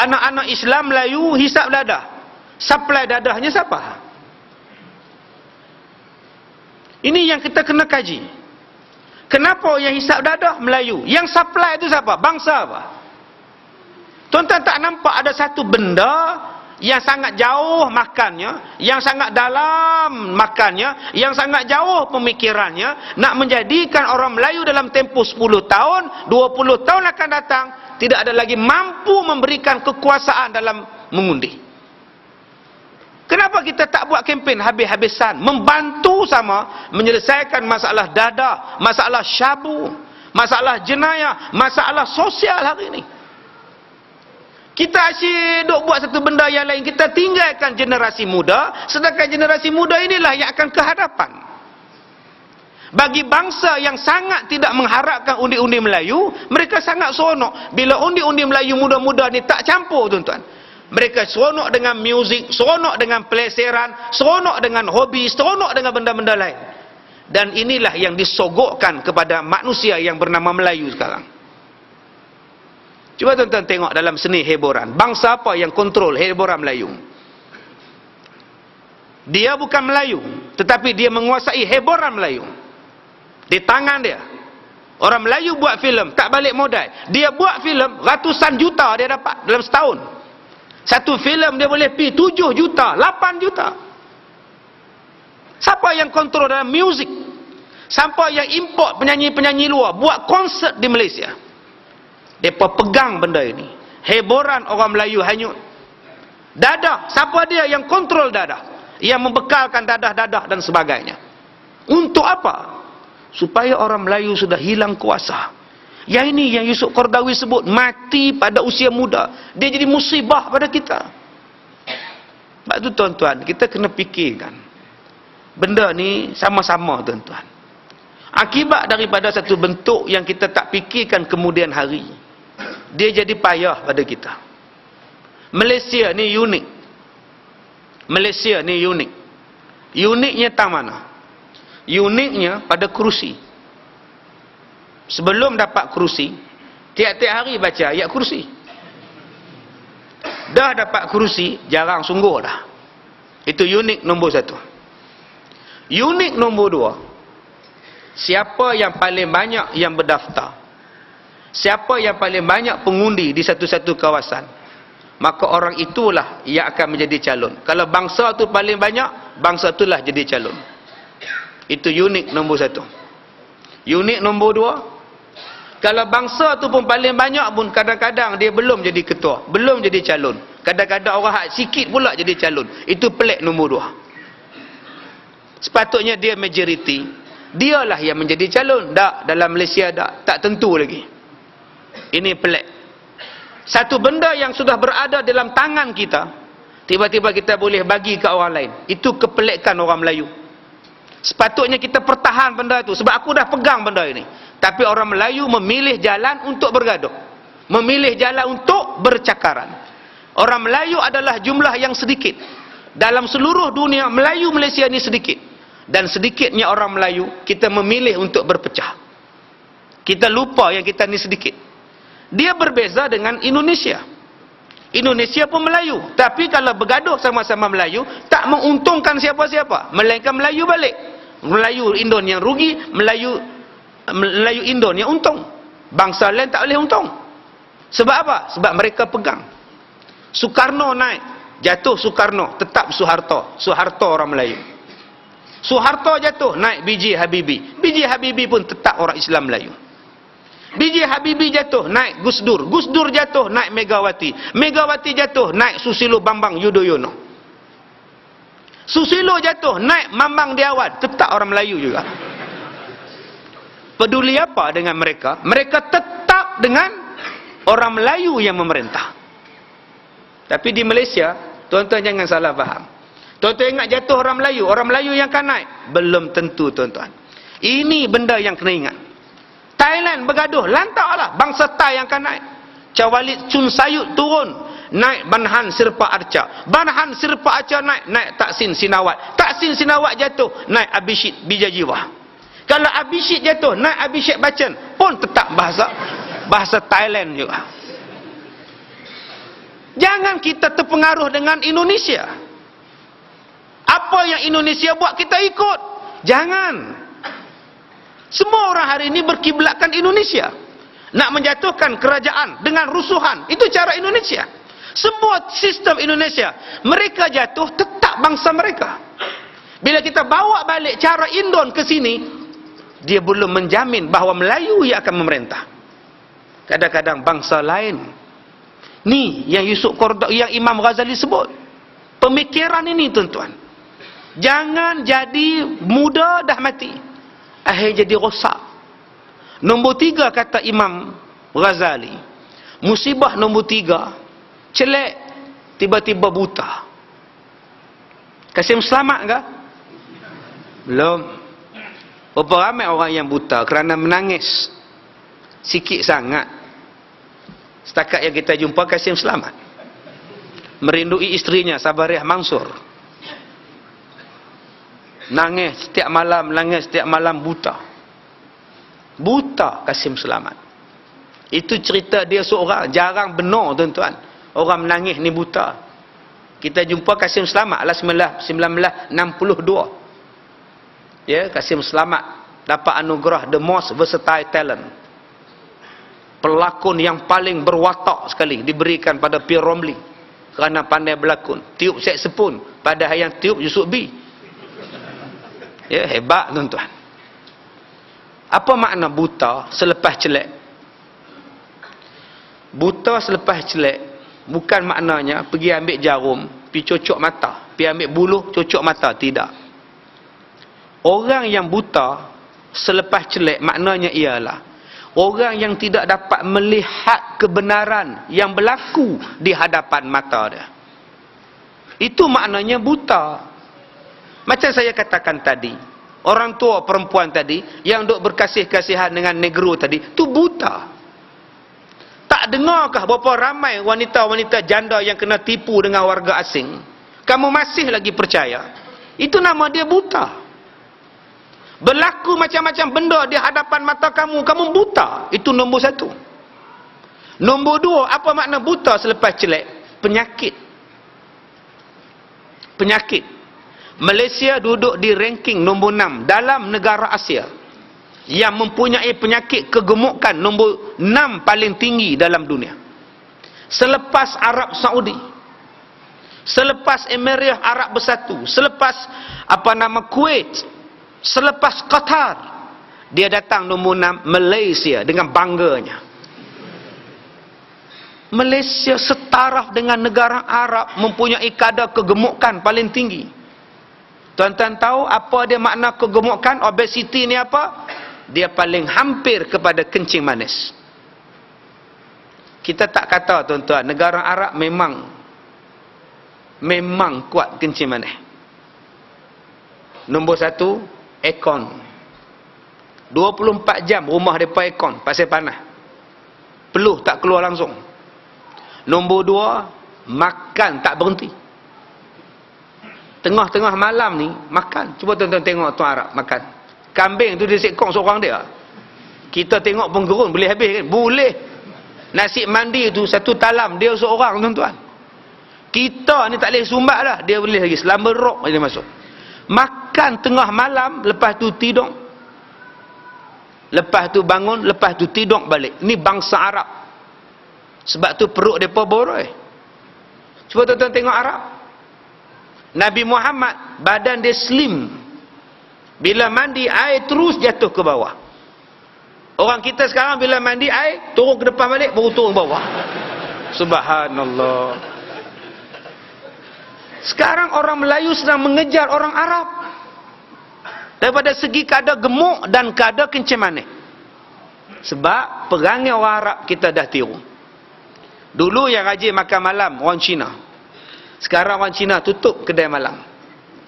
Anak-anak Islam Melayu hisap dadah. Supply dadahnya siapa? Ini yang kita kena kaji. Kenapa yang hisap dadah Melayu? Yang supply itu siapa? Bangsa apa? Tuan-tuan tak nampak ada satu benda yang sangat jauh makannya, yang sangat dalam makannya, yang sangat jauh pemikirannya, nak menjadikan orang Melayu dalam tempoh 10 tahun, 20 tahun akan datang, tidak ada lagi mampu memberikan kekuasaan dalam mengundi. Kenapa kita tak buat kempen habis-habisan membantu sama menyelesaikan masalah dada, masalah syabu, masalah jenayah, masalah sosial hari ini? Kita asyik duk buat satu benda yang lain. Kita tinggalkan generasi muda. Sedangkan generasi muda inilah yang akan ke hadapan. Bagi bangsa yang sangat tidak mengharapkan undi-undi Melayu, mereka sangat seronok. Bila undi-undi Melayu muda-muda ni tak campur tuan-tuan. Mereka seronok dengan muzik, seronok dengan peleseran, seronok dengan hobi, seronok dengan benda-benda lain. Dan inilah yang disogokkan kepada manusia yang bernama Melayu sekarang. Cuba tuan-tuan tengok dalam seni hiburan. Bangsa apa yang kontrol hiburan Melayu? Dia bukan Melayu. Tetapi dia menguasai hiburan Melayu. Di tangan dia. Orang Melayu buat filem tak balik modal. Dia buat filem ratusan juta dia dapat dalam setahun. Satu filem dia boleh pi 7 juta, 8 juta. Siapa yang kontrol dalam muzik? Siapa yang import penyanyi-penyanyi luar buat konsert di Malaysia? Mereka pegang benda ini. Hiburan orang Melayu hanyut. Dadah. Siapa dia yang kontrol dadah? Yang membekalkan dadah-dadah dan sebagainya. Untuk apa? Supaya orang Melayu sudah hilang kuasa. Yang ini yang Yusuf Kordawi sebut. Mati pada usia muda. Dia jadi musibah pada kita. Sebab itu tuan-tuan. Kita kena fikirkan. Benda ni sama-sama tuan-tuan. Akibat daripada satu bentuk yang kita tak fikirkan kemudian hari dia jadi payah pada kita. Malaysia ni unik. Malaysia ni unik. Uniknya tak mana? Uniknya pada kerusi. Sebelum dapat kerusi, tiap-tiap hari baca ayat kerusi. Dah dapat kerusi, jarang sungguh dah. Itu unik nombor satu. Unik nombor dua, siapa yang paling banyak yang berdaftar Siapa yang paling banyak pengundi di satu-satu kawasan Maka orang itulah yang akan menjadi calon. Kalau bangsa tu paling banyak Bangsa itulah jadi calon. Itu unik nombor satu. Unik nombor dua Kalau bangsa tu pun paling banyak pun Kadang-kadang dia belum jadi ketua Belum jadi calon. Kadang-kadang orang hak sikit pula jadi calon. Itu pelik nombor dua. Sepatutnya dia majoriti Dialah yang menjadi calon. Tak, dalam Malaysia tak, tak tentu lagi ini pelik. Satu benda yang sudah berada dalam tangan kita, tiba-tiba kita boleh bagi ke orang lain. Itu kepelikan orang Melayu. Sepatutnya kita pertahan benda itu. Sebab aku dah pegang benda ini. Tapi orang Melayu memilih jalan untuk bergaduh. Memilih jalan untuk bercakaran. Orang Melayu adalah jumlah yang sedikit. Dalam seluruh dunia, Melayu Malaysia ini sedikit. Dan sedikitnya orang Melayu, kita memilih untuk berpecah. Kita lupa yang kita ini sedikit. Dia berbeza dengan Indonesia. Indonesia pun Melayu. Tapi kalau bergaduh sama-sama Melayu, tak menguntungkan siapa-siapa. Melainkan Melayu balik. Melayu Indon yang rugi, Melayu Melayu Indon yang untung. Bangsa lain tak boleh untung. Sebab apa? Sebab mereka pegang. Soekarno naik. Jatuh Soekarno. Tetap Soeharto. Soeharto orang Melayu. Soeharto jatuh. Naik biji Habibi. Biji Habibi pun tetap orang Islam Melayu. Biji Habibi jatuh, naik Gus Dur. Gus Dur jatuh, naik Megawati. Megawati jatuh, naik Susilo Bambang Yudhoyono. Susilo jatuh, naik Mambang Diawan. Tetap orang Melayu juga. Peduli apa dengan mereka? Mereka tetap dengan orang Melayu yang memerintah. Tapi di Malaysia, tuan-tuan jangan salah faham. Tuan-tuan ingat jatuh orang Melayu, orang Melayu yang akan naik? Belum tentu tuan-tuan. Ini benda yang kena ingat. Thailand bergaduh, lantaklah bangsa Thai yang akan naik. Cawalid Chun Sayut turun, naik Banhan Sirpa Arca. Banhan Sirpa Arca naik, naik Taksin Sinawat. Taksin Sinawat jatuh, naik Abishit Bijajiwa. Kalau Abishit jatuh, naik Abishit Bacan, pun tetap bahasa bahasa Thailand juga. Jangan kita terpengaruh dengan Indonesia. Apa yang Indonesia buat kita ikut. Jangan. Semua orang hari ini berkiblatkan Indonesia. Nak menjatuhkan kerajaan dengan rusuhan. Itu cara Indonesia. Semua sistem Indonesia. Mereka jatuh tetap bangsa mereka. Bila kita bawa balik cara Indon ke sini. Dia belum menjamin bahawa Melayu yang akan memerintah. Kadang-kadang bangsa lain Ni yang Yusuf Qardawi yang Imam Ghazali sebut. Pemikiran ini tuan-tuan. Jangan jadi muda dah mati. Akhir jadi rosak. Nombor tiga kata Imam Ghazali. Musibah nombor tiga. Celek. Tiba-tiba buta. Kasim selamat ke? Belum. Berapa ramai orang yang buta kerana menangis. Sikit sangat. Setakat yang kita jumpa Kasim selamat. Merindui istrinya Sabariah Mansur. Nangis setiap malam, nangis setiap malam buta. Buta Kasim selamat. Itu cerita dia seorang. Jarang benar tuan-tuan. Orang menangis ni buta. Kita jumpa Kasim selamat lah 1962. Ya, Kasim selamat dapat anugerah the most versatile talent pelakon yang paling berwatak sekali diberikan pada Pierre Romley kerana pandai berlakon tiup sepun pada yang tiup Yusuf B ya hebat tuan-tuan. Apa makna buta selepas celek buta selepas celek bukan maknanya pergi ambil jarum pergi cocok mata pergi ambil buluh cocok mata. Tidak. Orang yang buta selepas celek maknanya ialah orang yang tidak dapat melihat kebenaran yang berlaku di hadapan mata dia. Itu maknanya buta macam saya katakan tadi orang tua perempuan tadi yang duk berkasih-kasihan dengan negro tadi itu buta tak dengarkah berapa ramai wanita-wanita janda yang kena tipu dengan warga asing kamu masih lagi percaya itu nama dia buta Berlaku macam-macam benda di hadapan mata kamu. Kamu buta. Itu nombor satu. Nombor dua, apa makna buta selepas celek? Penyakit. Penyakit. Malaysia duduk di ranking nombor enam dalam negara Asia. Yang mempunyai penyakit kegemukan nombor enam paling tinggi dalam dunia. Selepas Arab Saudi. Selepas Emirat Arab Bersatu. Selepas apa nama Kuwait selepas Qatar dia datang nombor 6 Malaysia dengan bangganya Malaysia setaraf dengan negara Arab mempunyai kadar kegemukan paling tinggi tuan-tuan tahu apa dia makna kegemukan obesity ni apa? Dia paling hampir kepada kencing manis. Kita tak kata tuan-tuan negara Arab memang memang kuat kencing manis. Nombor satu aircon. 24 jam rumah mereka aircon pasal panas. Peluh tak keluar langsung. Nombor dua makan tak berhenti tengah-tengah malam ni makan. Cuba tuan-tuan tengok tuan Arab makan. Kambing tu dia sekong seorang dia. Kita tengok pun gerun boleh habis kan? Boleh. Nasi mandi tu satu talam dia seorang tuan-tuan. Kita ni tak boleh sumbat lah dia boleh lagi selama rok dia masuk. Makan tengah malam lepas tu tidur lepas tu bangun lepas tu tidur balik. Ni bangsa Arab. Sebab tu perut mereka boroi. Cuba tuan-tuan tengok Arab Nabi Muhammad badan dia slim bila mandi air terus jatuh ke bawah orang kita sekarang bila mandi air turun ke depan balik baru turun bawah subhanallah sekarang orang Melayu sedang mengejar orang Arab. Daripada segi kadar gemuk dan kadar kencing manis. Sebab perangai orang Arab kita dah tiru. Dulu yang rajin makan malam orang Cina. Sekarang orang Cina tutup kedai malam.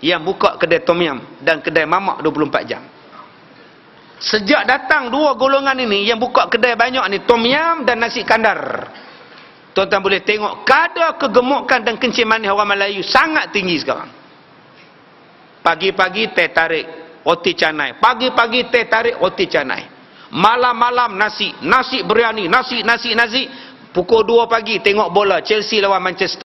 Yang buka kedai tom yam dan kedai mamak 24 jam. Sejak datang dua golongan ini yang buka kedai banyak ni tom yam dan nasi kandar. Tuan-tuan boleh tengok kadar kegemukan dan kencing manis orang Melayu sangat tinggi sekarang. Pagi-pagi teh tarik roti canai. Pagi-pagi teh tarik roti canai. Malam-malam nasi, nasi biryani, nasi, nasi, nasi. Pukul 2 pagi tengok bola Chelsea lawan Manchester